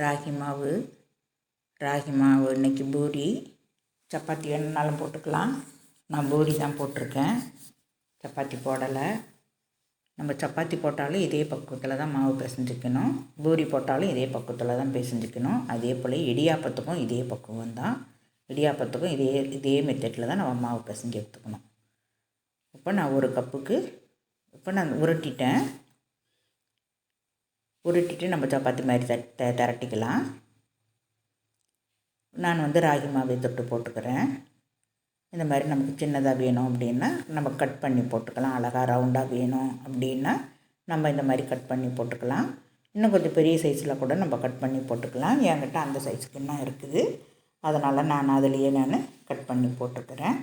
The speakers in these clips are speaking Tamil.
ராகி மாவு ராகி மாவு இன்றைக்கி பூரி சப்பாத்தி வேணுனாலும் போட்டுக்கலாம். நான் பூரி தான் போட்டிருக்கேன். சப்பாத்தி போடலை. நம்ம சப்பாத்தி போட்டாலும் இதே பக்குவத்தில் தான் மாவு பிசைஞ்சிக்கணும். பூரி போட்டாலும் இதே பக்குவத்தில் தான் பிசைஞ்சிக்கணும். அதே போல் இடியாப்பத்துக்கும் இதே பக்குவம் தான். இடியாப்பத்துக்கும் இதே இதே மெத்தடில் தான் நம்ம மாவு பிசைஞ்சு எடுத்துக்கணும். இப்போ நான் ஒரு கப்புக்கு இப்போ நான் உருட்டிட்டேன். உருட்டிட்டு நம்ம சப்பாத்தி மாதிரி தட்ட திரட்டிக்கலாம். நான் வந்து ராகி மாவை தொட்டு போட்டுக்கிறேன். இந்த மாதிரி நமக்கு சின்னதாக வேணும் அப்படின்னா நம்ம கட் பண்ணி போட்டுக்கலாம். அழகாக ரவுண்டாக வேணும் அப்படின்னா நம்ம இந்த மாதிரி கட் பண்ணி போட்டுக்கலாம். இன்னும் கொஞ்சம் பெரிய சைஸில் கூட நம்ம கட் பண்ணி போட்டுக்கலாம். என்கிட்ட அந்த சைஸுக்கு என்ன இருக்குது. அதனால் நான் அதுலேயே நான் கட் பண்ணி போட்டுக்கிறேன்.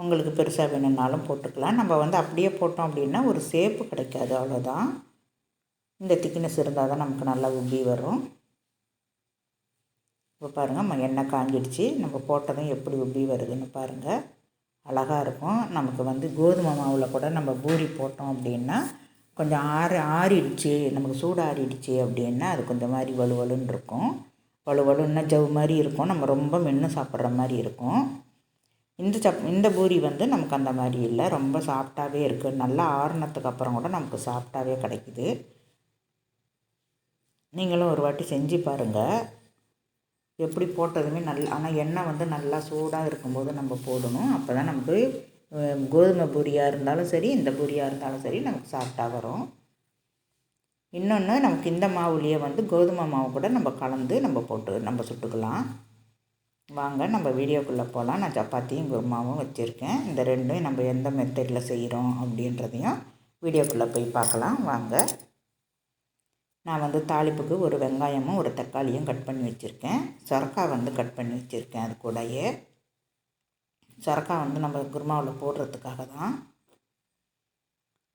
உங்களுக்கு பெருசாக வேணும்னாலும் போட்டுக்கலாம். நம்ம வந்து அப்படியே போட்டோம் அப்படின்னா ஒரு சேப்பு கிடைக்காது. அவ்வளோதான் இந்த திக்னஸ் இருந்தால் தான் நமக்கு நல்லா உப்பி வரும். இப்போ பாருங்கள் நம்ம எண்ணெய் காஞ்சிடுச்சு. நம்ம போட்டதும் எப்படி உப்பி வருதுன்னு பாருங்கள் அழகாக இருக்கும். நமக்கு வந்து கோதுமை மாவில் கூட நம்ம பூரி போட்டோம் அப்படின்னா கொஞ்சம் ஆறு ஆறிடுச்சு நமக்கு சூடு ஆறிடுச்சு அப்படின்னா அது கொஞ்சம் மாதிரி வலுவலுன்னு இருக்கும். வலுவலுன்னா ஜவ் மாதிரி இருக்கும். நம்ம ரொம்ப மென்று சாப்பிட்ற மாதிரி இருக்கும். இந்த சப் இந்த பூரி வந்து நமக்கு அந்த மாதிரி இல்லை. ரொம்ப சாஃப்டாகவே இருக்குது நல்லா ஆறுனத்துக்கு அப்புறம் கூட நமக்கு சாஃப்டாகவே கிடைக்குது. நீங்களும் ஒரு வாட்டி செஞ்சு பாருங்கள் எப்படி போட்டதுமே நல்ல ஆனால் எண்ணெய் வந்து நல்லா சூடாக இருக்கும்போது நம்ம போடணும். அப்போ தான் நமக்கு கோதுமை பூரியாக இருந்தாலும் சரி இந்த பூரியாக இருந்தாலும் சரி நமக்கு சாஃப்டாக வரும். இன்னொன்று நமக்கு இந்த மாவுலேயே வந்து கோதுமை மாவு கூட நம்ம கலந்து நம்ம போட்டு நம்ம சுட்டுக்கலாம். வாங்க நம்ம வீடியோக்குள்ளே போகலாம் நான் சப்பாத்தியும் குருமாவும் வச்சுருக்கேன். இந்த ரெண்டும் நம்ம எந்த மெத்தடில் செய்கிறோம் அப்படின்றதையும் வீடியோக்குள்ளே போய் பார்க்கலாம். வாங்க. நான் வந்து தாளிப்புக்கு ஒரு வெங்காயமும் ஒரு தக்காளியும் கட் பண்ணி வச்சுருக்கேன். சொரக்காய் வந்து கட் பண்ணி வச்சுருக்கேன் அது கூடயே. சொரக்காய் வந்து நம்ம குருமாவில் போடுறதுக்காக தான்.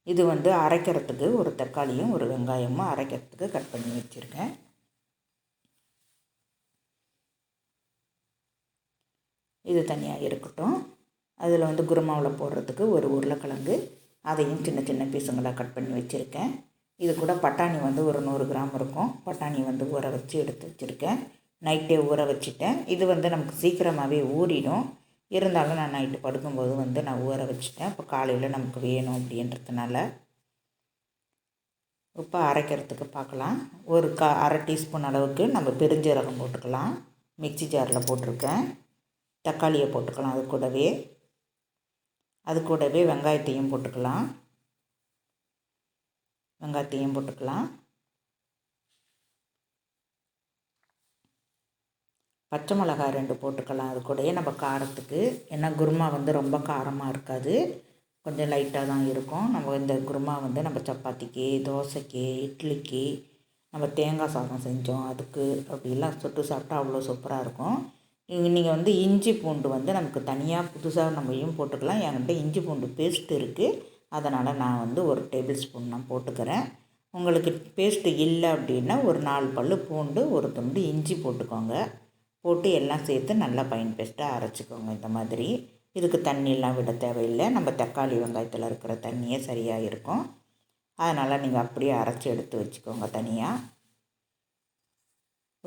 இது வந்து அரைக்கிறதுக்கு ஒரு தக்காளியும் ஒரு வெங்காயமும் அரைக்கிறதுக்கு கட் பண்ணி வச்சுருக்கேன். இது தனியாக இருக்கட்டும். அதில் வந்து குருமாவில் போடுறதுக்கு ஒரு உருளைக்கிழங்கு அதையும் சின்ன சின்ன பீஸுங்களாக கட் பண்ணி வச்சுருக்கேன். இது கூட பட்டாணி வந்து ஒரு நூறு கிராம் இருக்கும். பட்டாணி வந்து ஊற வச்சு எடுத்து வச்சுருக்கேன். நைட்டே ஊற வச்சுட்டேன். இது வந்து நமக்கு சீக்கிரமாகவே ஊறிடும். இருந்தாலும் நான் நைட்டு படுக்கும்போது வந்து நான் ஊற வச்சுட்டேன். இப்போ காலையில் நமக்கு வேணும் அப்படின்றதுனால. இப்போ அரைக்கிறதுக்கு பார்க்கலாம் ஒரு கா அரை டீஸ்பூன் அளவுக்கு நம்ம பெருஞ்சீரகம் போட்டுக்கலாம். மிக்சி ஜாரில் போட்டிருக்கேன். தக்காளியை போட்டுக்கலாம் அது கூடவே. அது கூடவே வெங்காயத்தையும் போட்டுக்கலாம். வெங்காயத்தையும் போட்டுக்கலாம். பச்சை மிளகாய் ரெண்டு போட்டுக்கலாம். அது கூடயே நம்ம காரத்துக்கு ஏன்னா குருமா வந்து ரொம்ப காரமாக இருக்காது. கொஞ்சம் லைட்டாக தான் இருக்கும். நம்ம இந்த குருமா வந்து நம்ம சப்பாத்திக்கு தோசைக்கு இட்லிக்கு நம்ம தேங்காய் சாதம் செஞ்சோம். அதுக்கு அப்படிலாம் சுட்டு சாப்பிட்டா அவ்வளோ சூப்பராக இருக்கும். நீங்கள் வந்து இஞ்சி பூண்டு வந்து நமக்கு தனியாக புதுசாக நம்மையும் போட்டுக்கலாம். என்கிட்ட இஞ்சி பூண்டு பேஸ்ட் இருக்குது அதனால் நான் வந்து ஒரு டேபிள் ஸ்பூன் நான் போட்டுக்கிறேன். உங்களுக்கு பேஸ்ட்டு இல்லை அப்படின்னா ஒரு நாலு பல் பூண்டு ஒரு துண்டு இஞ்சி போட்டுக்கோங்க. போட்டு எல்லாம் சேர்த்து நல்லா பைன் பேஸ்ட்டாக அரைச்சிக்கோங்க இந்த மாதிரி. இதுக்கு தண்ணியெலாம் விட தேவையில்லை. நம்ம தக்காளி வெங்காயத்தில் இருக்கிற தண்ணியே சரியாக இருக்கும். அதனால் நீங்கள் அப்படியே அரைச்சி எடுத்து வச்சுக்கோங்க தனியாக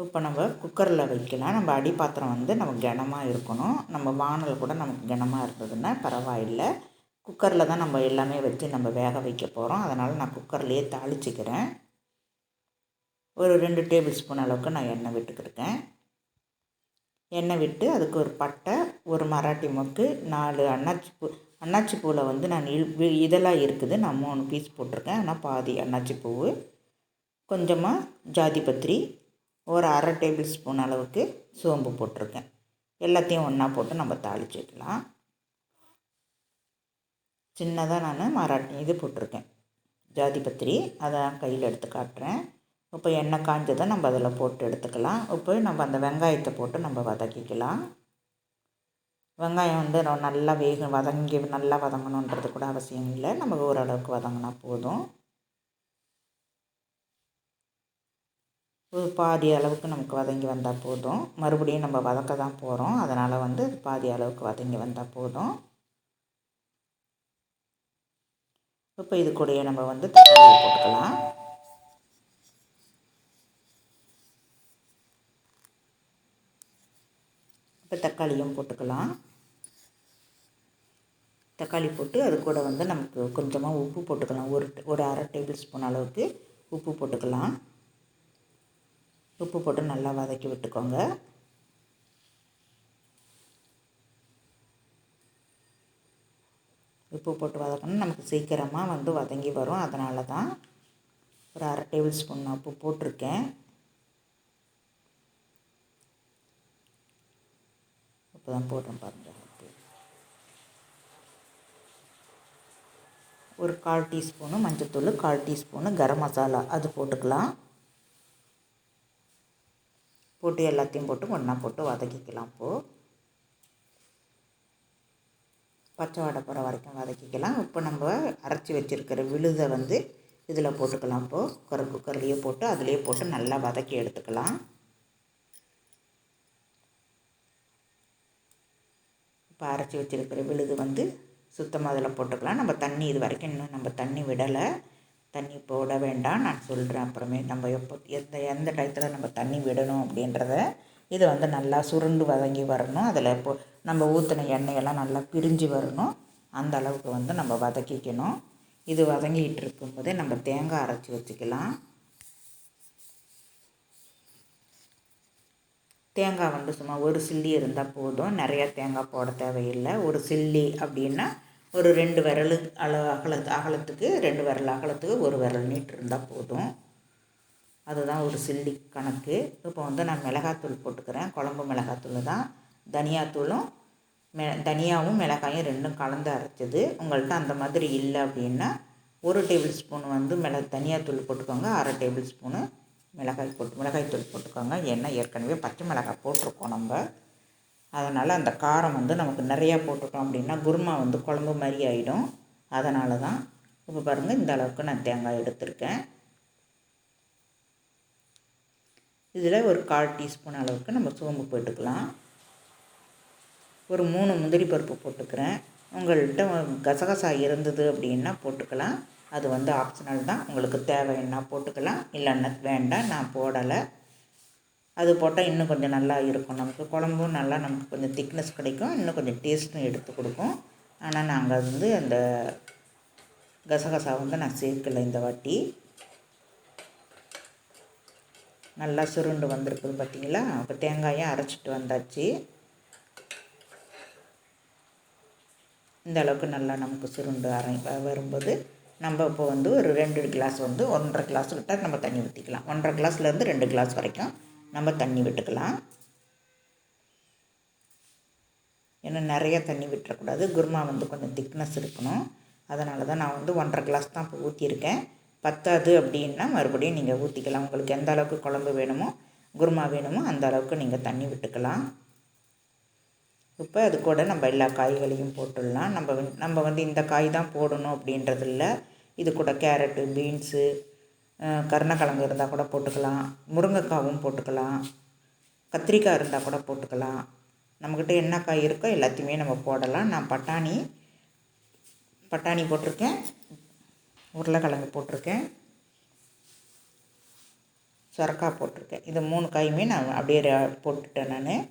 இப்போ நம்ம குக்கரில் வைக்கலாம். நம்ம அடி பாத்திரம் வந்து நமக்கு கனமாக இருக்கணும். நம்ம வானல் கூட நமக்கு கனமாக இருந்ததுன்னா பரவாயில்லை. குக்கரில் தான் நம்ம எல்லாமே வச்சு நம்ம வேக வைக்க போகிறோம் அதனால் நான் குக்கர்லேயே தாளிச்சிக்கிறேன். ஒரு ரெண்டு டேபிள் ஸ்பூன் அளவுக்கு நான் எண்ணெய் விட்டுக்கிருக்கேன் எண்ணெய் விட்டு அதுக்கு ஒரு பட்டை ஒரு மராட்டி மொக்கு நாலு அன்னாச்சி பூ அன்னாச்சி பூவில் வந்து நான் இதெல்லாம் இருக்குது. நான் மூணு பீஸ் போட்டிருக்கேன். ஆனால் பாதி அன்னாச்சி பூ கொஞ்சமாக ஜாதி பத்திரி ஒரு அரை டேபிள் ஸ்பூன் அளவுக்கு சோம்பு போட்டிருக்கேன். எல்லாத்தையும் ஒன்றா போட்டு நம்ம தாளிச்சிக்கலாம். வைக்கலாம் சின்னதாக நான் மராட்டி இது போட்டிருக்கேன். ஜாதி பத்திரி அதை கையில் எடுத்து காட்டுறேன். இப்போ எண்ணெய் காஞ்சதை நம்ம அதில் போட்டு எடுத்துக்கலாம். இப்போ நம்ம அந்த வெங்காயத்தை போட்டு நம்ம வதக்கிக்கலாம். வெங்காயம் வந்து நல்லா வேக வதங்கி நல்லா வதங்கணுன்றது கூட அவசியம் இல்லை. நம்ம ஓரளவுக்கு வதங்கினா போதும். ஒரு பாதி அளவுக்கு நமக்கு வதங்கி வந்தால் போதும். மறுபடியும் நம்ம வதக்க தான் போகிறோம் அதனால் வந்து பாதி அளவுக்கு வதங்கி வந்தால் போதும். இப்போ இது கூடயே நம்ம வந்து தக்காளியை போட்டுக்கலாம். இப்போ தக்காளியும் போட்டுக்கலாம். தக்காளி போட்டு அது கூட வந்து நமக்கு கொஞ்சமாக உப்பு போட்டுக்கலாம். ஒரு ஒரு அரை டேபிள் ஸ்பூன் அளவுக்கு உப்பு போட்டுக்கலாம். உப்பு போட்டு நல்லா வதக்கி விட்டுக்கோங்க. உப்பு போட்டு வதக்கணும் நமக்கு சீக்கிரமாக வந்து வதங்கி வரும். அதனால தான் ஒரு அரை டேபிள் ஸ்பூன் உப்பு போட்டிருக்கேன். உப்பு தான் போடுறேன் பாருங்கள் ஒரு கால் டீஸ்பூனு மஞ்சத்தூள் கால் டீஸ்பூனு கரம் மசாலா. அது போட்டுக்கலாம். போட்டு எல்லாத்தையும் போட்டு ஒன்றா போட்டு வதக்கிக்கலாம் இப்போது பச்சை வடை போகிற வரைக்கும் வதக்கிக்கலாம். இப்போ நம்ம அரைச்சி வச்சுருக்கிற விழுதை வந்து இதில் போட்டுக்கலாம். இப்போது குக்கர் குக்கர்லேயே போட்டு அதுலேயே போட்டு நல்லா வதக்கி எடுத்துக்கலாம். இப்போ அரைச்சி வச்சுருக்கிற விழுது வந்து சுத்தமாக அதில் போட்டுக்கலாம். நம்ம தண்ணி இது வரைக்கும் இன்னும் நம்ம தண்ணி விடலை. தண்ணி போட வேண்டாம். நான் சொல்கிறேன் அப்புறமே நம்ம எப்போ எந்த எந்த டயத்தில் நம்ம தண்ணி விடணும் அப்படின்றத இது வந்து நல்லா சுருண்டு வதங்கி வரணும். அதில் இப்போ நம்ம ஊற்றின எண்ணெயெல்லாம் நல்லா பிரிஞ்சு வரணும். அந்த அளவுக்கு வந்து நம்ம வதக்கிக்கணும். இது வதங்கிட்டு இருக்கும்போதே நம்ம தேங்காய் அரைச்சி வச்சுக்கலாம். தேங்காய் வந்து சும்மா ஒரு சில்லி இருந்தால் போதும். நிறையா தேங்காய் போட தேவையில்லை. ஒரு சில்லி அப்படின்னா ஒரு ரெண்டு விரலு அள அகலத்து அகலத்துக்கு ரெண்டு விரல் அகலத்துக்கு ஒரு விரல் நீட்டு இருந்தால் போதும். அதுதான் ஒரு சில்லி கணக்கு. இப்போ வந்து நான் மிளகாத்தூள் போட்டுக்கிறேன். குழம்பு மிளகாத்தூள் தான். தனியாத்தூளும் மெ தனியாவும் மிளகாயும் ரெண்டும் கலந்து அரைச்சது. உங்கள்கிட்ட அந்த மாதிரி இல்லை அப்படின்னா ஒரு டேபிள் ஸ்பூன் வந்து மிள தனியாத்தூள் போட்டுக்கோங்க. அரை டேபிள் ஸ்பூனு மிளகாய் போட்டு மிளகாய் தூள் போட்டுக்கோங்க. ஏன்னா ஏற்கனவே பச்சை மிளகாய் போட்டிருக்கோம் நம்ம. அதனால் அந்த காரம் வந்து நமக்கு நிறையா போட்டுட்டோம் அப்படின்னா குருமா வந்து குழம்பு மாதிரி ஆகிடும் அதனால தான் இப்போ பாருங்கள் இந்த அளவுக்கு நான் தேங்காய் எடுத்திருக்கேன். இதில் ஒரு கால் டீஸ்பூன் அளவுக்கு நம்ம சோம்பு போட்டுக்கலாம். ஒரு மூணு முந்திரி பருப்பு போட்டுக்கிறேன். உங்கள்கிட்ட கசகசா இருந்தது அப்படின்னா போட்டுக்கலாம். அது வந்து ஆப்ஷனல் தான். உங்களுக்கு தேவைன்னா போட்டுக்கலாம். இல்லைன்னா வேண்டாம் நான் போடலை. அது போட்டால் இன்னும் கொஞ்சம் நல்லா இருக்கும். நமக்கு குழம்பும் நல்லா நமக்கு கொஞ்சம் திக்னஸ் கிடைக்கும். இன்னும் கொஞ்சம் டேஸ்ட்டும் எடுத்து கொடுக்கும். ஆனால் நாங்கள் வந்து அந்த கசகசா வந்து நான் சேர்க்கலை இந்த வாட்டி. நல்லா சுருண்டு வந்திருக்குது பார்த்தீங்களா? அப்போ தேங்காயும் அரைச்சிட்டு வந்தாச்சு. இந்த அளவுக்கு நல்லா நமக்கு சுருண்டு அரை வரும்போது நம்ம இப்போ வந்து ஒரு ரெண்டு கிளாஸ் வந்து ஒன்றரை கிளாஸ் விட்டால் நம்ம தண்ணி ஊற்றிக்கலாம் ஒன்றரை கிளாஸ்லேருந்து ரெண்டு கிளாஸ் வரைக்கும் நம்ம தண்ணி விட்டுக்கலாம். ஏன்னா நிறைய தண்ணி விட்டுறக்கூடாது. குருமா வந்து கொஞ்சம் திக்னஸ் இருக்கணும். அதனால தான் நான் வந்து ஒன்றரை கிளாஸ் தான் இப்போ ஊற்றியிருக்கேன் பத்தாது அப்படின்னா மறுபடியும் நீங்கள் ஊற்றிக்கலாம் உங்களுக்கு எந்த அளவுக்கு குழம்பு வேணுமோ குருமா வேணுமோ அந்த அளவுக்கு நீங்கள் தண்ணி விட்டுக்கலாம். இப்போ அது கூட நம்ம எல்லா காய்களையும் போட்டுடலாம். நம்ம நம்ம வந்து இந்த காய் தான் போடணும் அப்படின்றது இல்லை இது கூட கேரட்டு பீன்ஸு கருணக்கிழங்கு இருந்தால் கூட போட்டுக்கலாம். முருங்கைக்காவும் போட்டுக்கலாம். கத்திரிக்காய் இருந்தால் கூட போட்டுக்கலாம். நம்மக்கிட்ட என்ன காய் இருக்கோ எல்லாத்தையுமே நம்ம போடலாம். நான் பட்டாணி பட்டாணி போட்டிருக்கேன். உருளைக்கிழங்கு போட்டிருக்கேன். சுரக்காய் போட்டிருக்கேன். இது மூணு காயுமே நான் அப்படியே போட்டுட்டேன் நான்.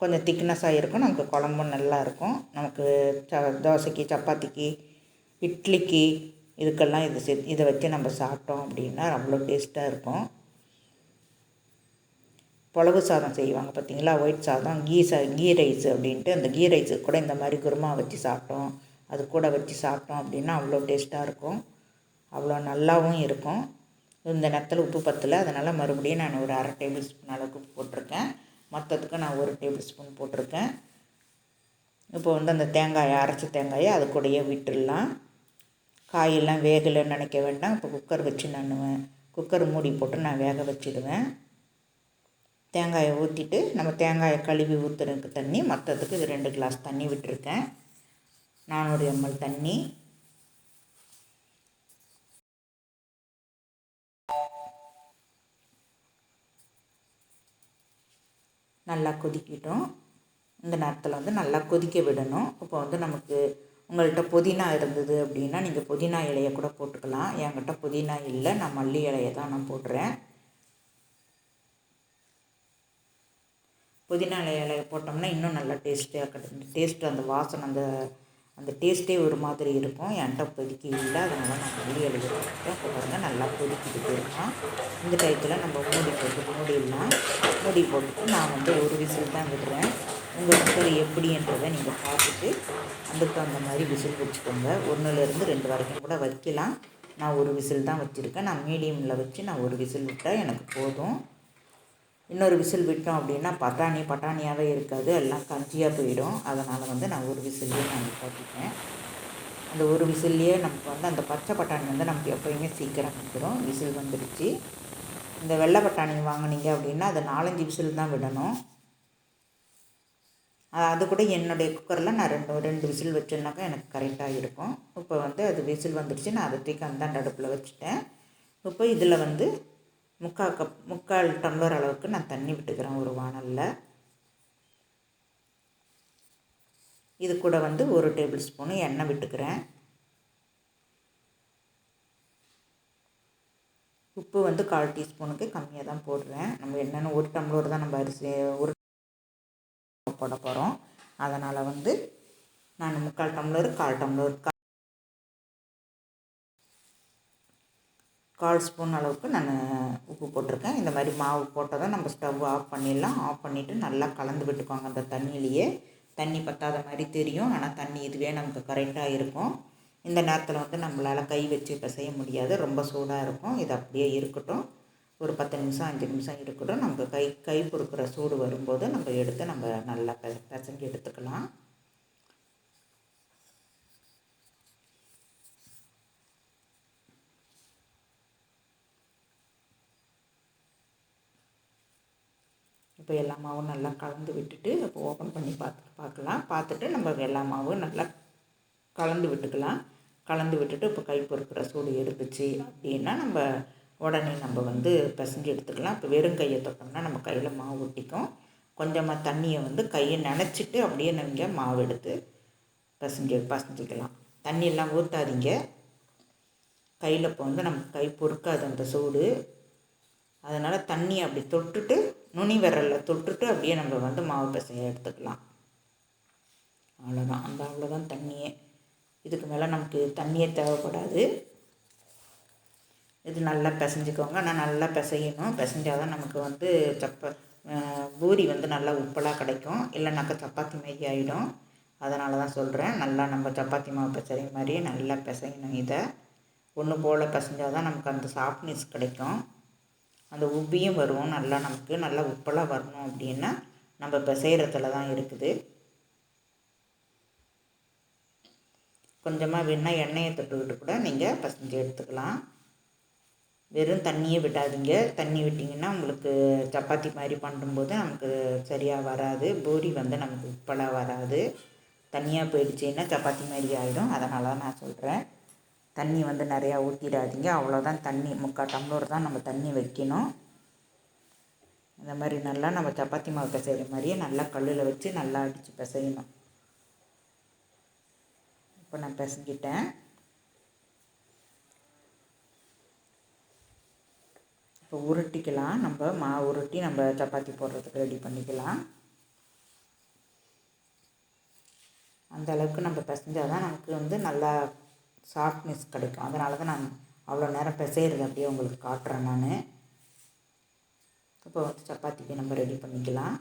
கொஞ்சம் திக்னஸாக இருக்கும். நமக்கு குழம்பும் நல்லா இருக்கும். நமக்கு ச தோசைக்கு சப்பாத்திக்கு இட்லிக்கு இதுக்கெல்லாம் இது செ இதை வச்சு நம்ம சாப்பிட்டோம் அப்படின்னா அவ்வளோ டேஸ்ட்டாக இருக்கும். புலவு சாதம் செய்வாங்க பார்த்தீங்களா? ஒயிட் சாதம் கீ சா கீ ரைஸ் அப்படின்ட்டு அந்த கீ ரைஸுக்கு கூட இந்த மாதிரி குருமா வச்சு சாப்பிட்டோம். அது கூட வச்சு சாப்பிட்டோம் அப்படின்னா அவ்வளோ டேஸ்ட்டாக இருக்கும். அவ்வளோ நல்லாவும் இருக்கும். இந்த நத்தல் உப்பு பத்தில் அதனால் மறுபடியும் நான் ஒரு அரை டேபிள் ஸ்பூன் அளவுக்கு போட்டிருக்கேன். மொத்தத்துக்கு நான் ஒரு டேபிள் ஸ்பூன் போட்டிருக்கேன். இப்போ வந்து அந்த தேங்காயை அரைச்ச தேங்காயை அது கூடயே விட்டுடலாம். காயெல்லாம் வேகலைன்னு நினைக்க வேண்டாம். இப்போ குக்கர் வச்சு நான் குக்கர் மூடி போட்டு நான் வேக வச்சுடுவேன். தேங்காயை ஊற்றிட்டு நம்ம தேங்காயை கழுவி ஊற்றுறதுக்கு தண்ணி மற்றதுக்கு இது ரெண்டு கிளாஸ் தண்ணி விட்டுருக்கேன். நானூறு எம்எல் தண்ணி. நல்லா கொதிக்கட்டும். இந்த நேரத்தில் வந்து நல்லா கொதிக்க விடணும். இப்போ வந்து நமக்கு உங்கள்கிட்ட புதினா இருந்தது அப்படின்னா நீங்கள் புதினா இலையை கூட போட்டுக்கலாம். என்கிட்ட புதினா இல்லை நான் மல்லி இலையை தான் நான் போடுறேன். புதினா இலையை போட்டோம்னா இன்னும் நல்லா டேஸ்ட்டாக கிடைக்கும். டேஸ்ட்டு அந்த வாசனை அந்த அந்த டேஸ்ட்டே ஒரு மாதிரி இருக்கும். என்கிட்ட கொதிக்க இல்லை. அதனால் நான் வெளியே எழுதிட்டேன் இப்போ பாருங்கள் நல்லா கொதிக்கிட்டு போயிருக்கான். இந்த டயத்தில் நம்ம மூடி போட்டு மூடிடலாம். மூடி போட்டுட்டு நான் வந்து ஒரு விசில் தான் விடுறேன். உங்கள் குக்கர் எப்படின்றதை நீங்கள் பார்த்துட்டு அதுக்கு தகுந்த மாதிரி விசில் வச்சுக்கோங்க. ஒன்றுலேருந்து ரெண்டு வரைக்கும் கூட வைக்கலாம். நான் ஒரு விசில் தான் வச்சுருக்கேன். நான் மீடியமில் வச்சு நான் ஒரு விசில் விட்டால் எனக்கு போதும். இன்னொரு விசில் விட்டோம் அப்படின்னா பட்டாணி பட்டாணியாகவே இருக்காது. எல்லாம் கஞ்சியாக போயிடும். அதனால் வந்து நான் ஒரு விசில்லையே நான் போட்டுட்டேன் அந்த ஒரு விசில்லையே நமக்கு வந்து அந்த பச்சை பட்டாணி வந்து நமக்கு எப்போயுமே சீக்கிரம் வந்துடும் விசில் வந்துடுச்சு. இந்த வெள்ளை பட்டாணி வாங்கினீங்க அப்படின்னா அதை நாலஞ்சு விசில் தான் விடணும். அது கூட என்னுடைய குக்கரில் நான் ரெண்டு ரெண்டு விசில் வச்சேன்னாக்கா எனக்கு கரெக்டாக இருக்கும். இப்போ வந்து அது விசில் வந்துடுச்சு. நான் அதை தூக்கி அந்தாண்ட அடுப்பில் வச்சுட்டேன். இப்போ இதில் வந்து முக்கால் கப் முக்கால் டம்ளர் அளவுக்கு நான் தண்ணி விட்டுக்கிறேன் ஒரு வானலில். இது கூட வந்து ஒரு டேபிள் ஸ்பூனு எண்ணெய் விட்டுக்கிறேன். உப்பு வந்து கால் டீஸ்பூனுக்கு கம்மியாக தான் போடுறேன். நம்ம என்னென்னு ஒரு டம்ளர் தான் நம்ம அரிசி ஒரு போட போகிறோம் அதனால் வந்து நான் முக்கால் டம்ளர் கால் டம்ளர் கால் ஸ்பூன் அளவுக்கு நான் உப்பு போட்டிருக்கேன். இந்த மாதிரி மாவு போட்டால் தான் நம்ம ஸ்டவ் ஆஃப் பண்ணிடலாம். ஆஃப் பண்ணிவிட்டு நல்லா கலந்து விட்டுக்கோங்க அந்த தண்ணியிலையே. தண்ணி பற்றாத மாதிரி தெரியும். ஆனால் தண்ணி இதுவே நமக்கு கரெக்டாக இருக்கும். இந்த நேரத்தில் வந்து நம்மளால் கை வச்சு இப்போ செய்ய முடியாது. ரொம்ப சூடாக இருக்கும். இது அப்படியே இருக்கட்டும். ஒரு பத்து நிமிஷம் அஞ்சு நிமிஷம் இருக்கட்டும். நம்ம கை கை பொறுக்கிற சூடு வரும்போது நம்ம எடுத்து நம்ம நல்லா பெ பிசைஞ்சு எடுத்துக்கலாம். இப்போ எல்லா மாவும் நல்லா கலந்து விட்டுட்டு இப்போ ஓப்பன் பண்ணி பார்த்து பார்க்கலாம். பார்த்துட்டு நம்ம எல்லா மாவும் நல்லா கலந்து விட்டுக்கலாம். கலந்து விட்டுட்டு இப்போ கை பொறுக்கிற சூடு எடுத்துச்சு அப்படின்னா நம்ம உடனே நம்ம வந்து பிசைஞ்சு எடுத்துக்கலாம். இப்போ வெறும் கையை தொட்டோம்னா நம்ம கையில் மாவு ஒட்டிக்கும். கொஞ்சமாக தண்ணியை வந்து கையை நினச்சிட்டு அப்படியே நீங்கள் மாவு எடுத்து பசஞ்சு பசஞ்சிக்கலாம். தண்ணியெல்லாம் ஊற்றாதீங்க கையில் இப்போ வந்து நம்ம கை பொறுக்காது அந்த சூடு அதனால் தண்ணி அப்படி தொட்டுட்டு நுனி விரலில் தொட்டுட்டு அப்படியே நம்ம வந்து மாவு பிசைய எடுத்துக்கலாம். அவ்வளோதான் அந்த அவ்வளோதான் தண்ணியே. இதுக்கு மேலே நமக்கு தண்ணியே தேவைப்படாது. இது நல்லா பிசைஞ்சிக்கோங்க. ஆனால் நல்லா பிசையணும். பிசைஞ்சால் தான் நமக்கு வந்து சப்ப பூரி வந்து நல்லா உப்பலாக கிடைக்கும். இல்லைனாக்கா சப்பாத்தி மாதிரி ஆகிடும் அதனால தான் சொல்கிறேன் நல்லா நம்ம சப்பாத்தி மாவு பிசைகிற மாதிரியே நல்லா பிசையணும் இதை. ஒன்று போல் பிசைஞ்சால் தான் நமக்கு அந்த சாஃப்ட்னஸ் கிடைக்கும். அந்த உப்பியும் வரும் நல்லா நமக்கு நல்லா உப்பலாக வரணும் அப்படின்னா நம்ம பிசைகிறதுல தான் இருக்குது. கொஞ்சமாக வேணால் எண்ணெயை தொட்டுக்கிட்டு கூட நீங்கள் பசஞ்சு எடுத்துக்கலாம். வெறும் தண்ணியே விடாதீங்க தண்ணி விட்டிங்கன்னா உங்களுக்கு சப்பாத்தி மாதிரி பண்ணும்போது நமக்கு சரியாக வராது. பூரி வந்து நமக்கு உப்பலாக வராது. தனியாக போயிடுச்சுன்னா சப்பாத்தி மாதிரி ஆகிடும் அதனால தான் நான் சொல்கிறேன் தண்ணி வந்து நிறையா ஊற்றிடாதீங்க அவ்வளோதான் தண்ணி முக்கால் டம்ளர் தான் நம்ம தண்ணி வைக்கணும். இந்த மாதிரி நல்லா நம்ம சப்பாத்தி மாவு பிசைகிற மாதிரியே நல்லா கல்லில் வச்சு நல்லா அடித்து பிசையணும். இப்போ நான் பிசைஞ்சிட்டேன். இப்போ உருட்டிக்கலாம். நம்ம மா உருட்டி நம்ம சப்பாத்தி போடுறதுக்கு ரெடி பண்ணிக்கலாம். அந்த அளவுக்கு நம்ம பிசைஞ்சால் தான் நமக்கு வந்து நல்லா சாஃப்ட்னஸ் கிடைக்கும். அதனால தான் நான் அவ்வளோ நேரம் பிசைகிறது அப்படியே உங்களுக்கு காட்டுறேன் நான். இப்போ வந்து சப்பாத்திக்கு நம்ம ரெடி பண்ணிக்கலாம்.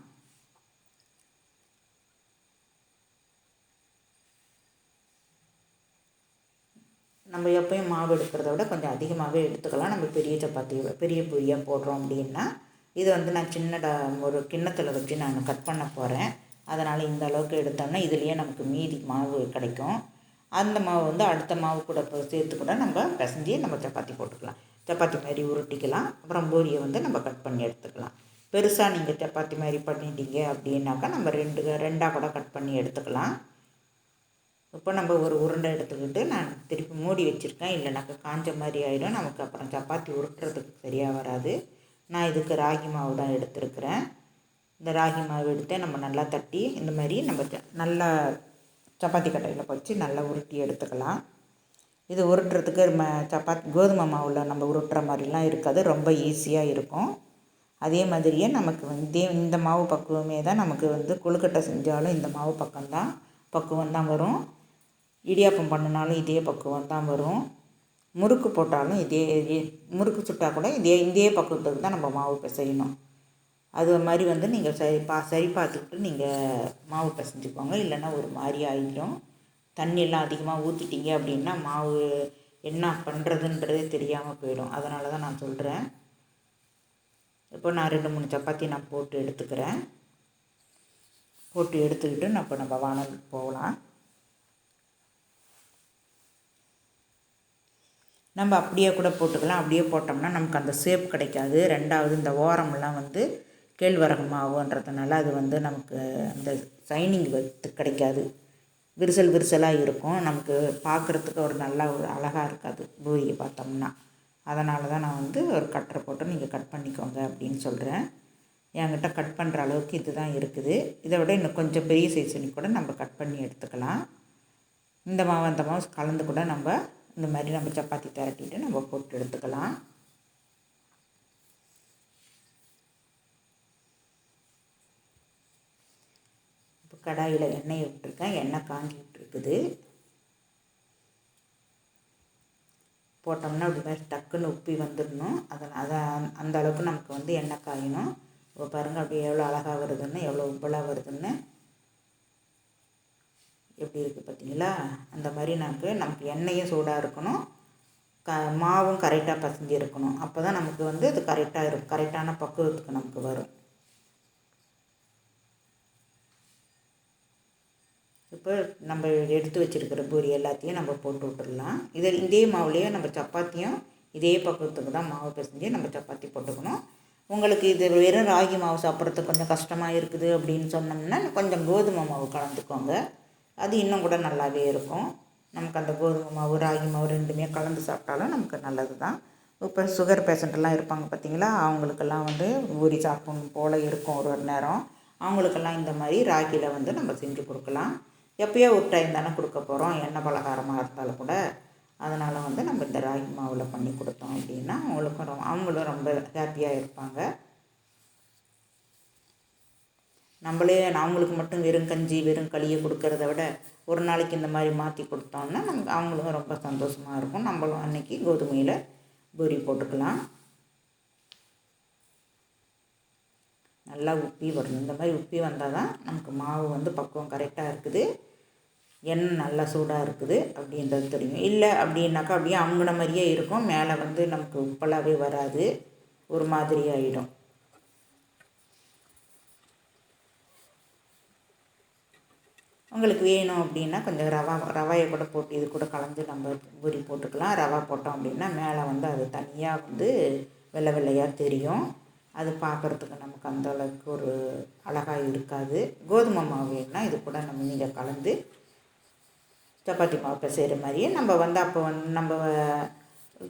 நம்ம எப்போயும் மாவு எடுக்கிறத விட கொஞ்சம் அதிகமாகவே எடுத்துக்கலாம். நம்ம பெரிய சப்பாத்தி பெரிய பூரியாக போடுறோம் அப்படின்னா இது வந்து நான் சின்னடா ஒரு கிண்ணத்தில் வச்சு நான் கட் பண்ண போகிறேன் அதனால் இந்த அளவுக்கு எடுத்தோம்னா இதுலேயே நமக்கு மீதி மாவு கிடைக்கும். அந்த மாவு வந்து அடுத்த மாவு கூட சேர்த்து கூட நம்ம பிசைஞ்சி நம்ம சப்பாத்தி போட்டுக்கலாம். சப்பாத்தி மாதிரி உருட்டிக்கலாம். அப்புறம் பூரியை வந்து நம்ம கட் பண்ணி எடுத்துக்கலாம். பெருசாக நீங்கள் சப்பாத்தி மாதிரி பண்ணிட்டீங்க அப்படின்னாக்கா நம்ம ரெண்டு ரெண்டாக கூட கட் பண்ணி எடுத்துக்கலாம். இப்போ நம்ம ஒரு உருண்டை எடுத்துக்கிட்டு நான் திருப்பி மூடி வச்சுருக்கேன். இல்லைனாக்கா காஞ்ச மாதிரி ஆகிடும் நமக்கு அப்புறம் சப்பாத்தி உருட்டுறதுக்கு சரியாக வராது. நான் இதுக்கு ராகி மாவு தான் எடுத்துருக்குறேன். இந்த ராகி மாவு எடுத்து நம்ம நல்லா தட்டி இந்த மாதிரி நம்ம நல்லா சப்பாத்தி கட்டையில் வச்சு நல்லா உருட்டி எடுத்துக்கலாம். இது உருட்டுறதுக்கு ம சப்பாத்தி கோதுமை மாவில் நம்ம உருட்டுற மாதிரிலாம் இருக்காது ரொம்ப ஈஸியாக இருக்கும். அதே மாதிரியே நமக்கு வந்து இந்த மாவு பக்குவமே தான் நமக்கு வந்து கொழுக்கட்டை செஞ்சாலும் இந்த மாவு பக்கம்தான் பக்குவம் தான் வரும். இடியாப்பம் பண்ணினாலும் இதே பக்குவம் தான் வரும். முறுக்கு போட்டாலும் இதே முறுக்கு சுட்டால் கூட இதே இதே பக்குவத்துக்கு தான் நம்ம மாவு பிசையணும். அது மாதிரி வந்து நீங்கள் சரி பா சரி பார்த்துக்கிட்டு நீங்கள் மாவு பிசைஞ்சுக்கோங்க. இல்லைன்னா ஒரு மாதிரி ஆகிடும் தண்ணியெல்லாம் அதிகமாக ஊற்றிட்டீங்க அப்படின்னா மாவு என்ன பண்ணுறதுன்றதே தெரியாமல் போயிடும். அதனால தான் நான் சொல்கிறேன் இப்போ நான் ரெண்டு மூணு சப்பாத்தி நான் போட்டு எடுத்துக்கிறேன். போட்டு எடுத்துக்கிட்டு நான் இப்போ நம்ம வானல் போகலாம். நம்ம அப்படியே கூட போட்டுக்கலாம். அப்படியே போட்டோம்னா நமக்கு அந்த ஷேப் கிடைக்காது. ரெண்டாவது இந்த ஓரமெல்லாம் வந்து கேழ்வரகு மாவுன்றதுனால அது வந்து நமக்கு அந்த சைனிங் வந்து கிடைக்காது. விரிசல் விரிசலாக இருக்கும். நமக்கு பார்க்குறதுக்கு ஒரு நல்ல ஒரு அழகாக இருக்காது. பூரியை பார்த்தோம்னா. அதனால தான் நான் வந்து ஒரு கட்டரை போட்டு நீங்கள் கட் பண்ணிக்கோங்க அப்படின்னு சொல்கிறேன் என்கிட்ட கட் பண்ணுற அளவுக்கு இது தான் இருக்குது. இதை விட இன்னும் கொஞ்சம் பெரிய சைஸ் கூட நம்ம கட் பண்ணி எடுத்துக்கலாம். இந்த மாவு அந்த மாவு கலந்து கூட நம்ம இந்த மாதிரி நம்ம சப்பாத்தி திரட்டிட்டு நம்ம போட்டு எடுத்துக்கலாம் இப்போ கடாயில் எண்ணெய் விட்டுருக்கேன். எண்ணெய் காஞ்சிக்கிட்டு இருக்குது போட்டோம்னா அப்படி மாதிரி டக்குன்னு உப்பி வந்துடணும் அதை அதை அந்த அளவுக்கு நமக்கு வந்து எண்ணெய் காயணும். இப்போ பாருங்கள் அப்படியே எவ்வளோ அழகாக வருதுன்னு எவ்வளோ உப்பலாக வருதுன்னு. எப்படி இருக்குது பார்த்தீங்களா? அந்த மாதிரி நமக்கு நமக்கு எண்ணெயும் சூடாக இருக்கணும். க மாவும் கரெக்டாக பசஞ்சு இருக்கணும் அப்போ தான் நமக்கு வந்து அது கரெக்டாக இருக்கும் கரெக்டான பக்குவத்துக்கு நமக்கு வரும். இப்போ நம்ம எடுத்து வச்சுருக்கிற பூரி எல்லாத்தையும் நம்ம போட்டு விட்டுடலாம். இதை இதே மாவுலேயே நம்ம சப்பாத்தியும் இதே பக்கத்துக்கு தான் மாவு பிசைஞ்சு நம்ம சப்பாத்தி போட்டுக்கணும். உங்களுக்கு இது வெறும் ராகி மாவு சாப்பிட்றதுக்கு கொஞ்சம் கஷ்டமாக இருக்குது அப்படின்னு சொன்னோம்னா கொஞ்சம் கோதுமை மாவு கலந்துக்கோங்க. அது இன்னும் கூட நல்லாவே இருக்கும். நமக்கு அந்த கோதுமை மாவு ராகி மாவு ரெண்டுமே கலந்து சாப்பிட்டாலும் நமக்கு நல்லது தான். இப்போ சுகர் பேஷண்ட்டெல்லாம் இருப்பாங்க பார்த்தீங்களா? அவங்களுக்கெல்லாம் வந்து பூரி சாப்பிடணும் போல் இருக்கும் ஒரு ஒரு நேரம். அவங்களுக்கெல்லாம் இந்த மாதிரி ராகியில் வந்து நம்ம செஞ்சு கொடுக்கலாம். எப்பயோ ஒரு டைம் தானே கொடுக்க போகிறோம் எண்ணெய் பலகாரமாக இருந்தாலும் கூட அதனால் வந்து நம்ம இந்த ராகி மாவில் பண்ணி கொடுத்தோம் அப்படின்னா அவங்களுக்கும் ரொம்ப அவங்களும் ரொம்ப ஹாப்பியாக இருப்பாங்க. நம்மளே அவங்களுக்கு மட்டும் வெறும் கஞ்சி வெறும் களியை கொடுக்கறத விட ஒரு நாளைக்கு இந்த மாதிரி மாற்றி கொடுத்தோம்னா நமக்கு அவங்களுக்கும் ரொம்ப சந்தோஷமாக இருக்கும். நம்மளும் அன்றைக்கி கோதுமையில் பூரி போட்டுக்கலாம். நல்லா உப்பி வரணும். இந்த மாதிரி உப்பி வந்தால் தான் நமக்கு மாவு வந்து பக்குவம் கரெக்டாக இருக்குது. எண்ணெய் நல்லா சூடாக இருக்குது. அப்படின்றது தெரியும். இல்லை அப்படின்னாக்கா அப்படியே அமுங்கின மாதிரியே இருக்கும். மேலே வந்து நமக்கு உப்பலாகவே வராது. ஒரு மாதிரி ஆகிடும் உங்களுக்கு வேணும் அப்படின்னா கொஞ்சம் ரவா ரவையை கூட போட்டு இது கூட கலந்து நம்ம பூரி போட்டுக்கலாம். ரவா போட்டோம் அப்படின்னா மேலே வந்து அது தனியாக வந்து வெள்ளை வெள்ளையாக தெரியும். அது பார்க்குறதுக்கு நமக்கு அந்த அளவுக்கு ஒரு அழகாக இருக்காது. கோதுமை மாவு வேணால் இது கூட நம்ம நீங்கள் கலந்து சப்பாத்தி மாவு செய்கிற மாதிரியே நம்ம வந்து அப்போ வந்து நம்ம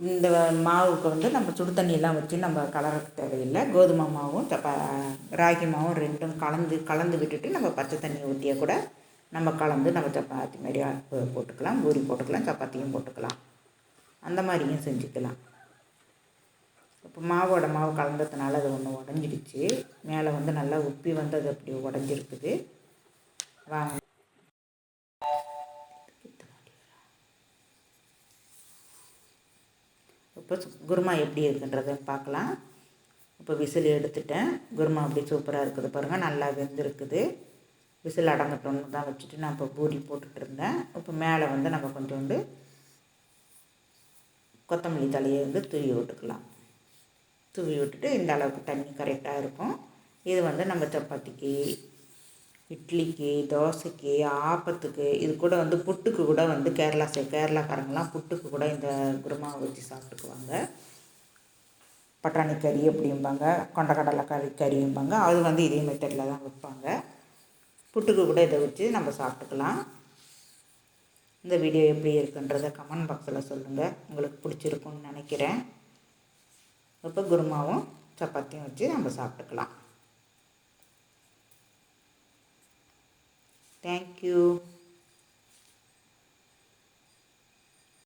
இந்த மாவுக்கு வந்து நம்ம சுடு தண்ணியெல்லாம் வச்சு நம்ம கலரக்கு தேவையில்லை. கோதுமை மாவும் சப்பா ராகி மாவும் ரெண்டும் கலந்து கலந்து விட்டுட்டு நம்ம பச்சை தண்ணியை ஊற்றிய கூட நம்ம கலந்து நம்ம சப்பாத்தி மாதிரி போட்டுக்கலாம். பூரி போட்டுக்கலாம் சப்பாத்தியும் போட்டுக்கலாம். அந்த மாதிரியும் செஞ்சுக்கலாம். இப்போ மாவோட மாவு கலந்ததுனால அது ஒன்று உடஞ்சிடுச்சு. மேலே வந்து நல்லா உப்பி வந்து அது அப்படி உடஞ்சிருக்குது. வாங்க இப்போ குருமா எப்படி இருக்குன்றதை பார்க்கலாம். இப்போ விசில் எடுத்துட்டேன். குருமா அப்படி சூப்பராக இருக்குது பாருங்கள் நல்லா வெந்திருக்குது. விசில் அடங்கட்டோன்னு தான் வச்சுட்டு நான் இப்போ பூரி போட்டுட்டு இருந்தேன். இப்போ மேலே வந்து நம்ம கொஞ்சோண்டு கொத்தமல்லி தலையை வந்து தூவி விட்டுக்கலாம். தூவி விட்டுட்டு இந்த அளவுக்கு தண்ணி கரெக்டாக இருக்கும். இது வந்து நம்ம சப்பாத்திக்கு இட்லிக்கு தோசைக்கு ஆப்பத்துக்கு இது கூட வந்து புட்டுக்கு கூட வந்து கேரளா சே கேரளாக்காரங்களாம் புட்டுக்கு கூட இந்த குருமாவை வச்சு சாப்பிட்டுக்குவாங்க. பட்டாணி கறி அப்படிம்பாங்க கொண்டக்கடலை கறி கறிம்பாங்க அது வந்து இதே மெத்தடில் தான் வைப்பாங்க புட்டுக்கு கூட இதை வச்சு நம்ம சாப்பிட்டுக்கலாம். இந்த வீடியோ எப்படி இருக்குன்றதை கமெண்ட் பாக்ஸில் சொல்லுங்கள் உங்களுக்கு பிடிச்சிருக்குன்னு நினைக்கிறேன். இப்போ குருமாவும் சப்பாத்தியும் வச்சு நம்ம சாப்பிட்டுக்கலாம். தேங்க்யூ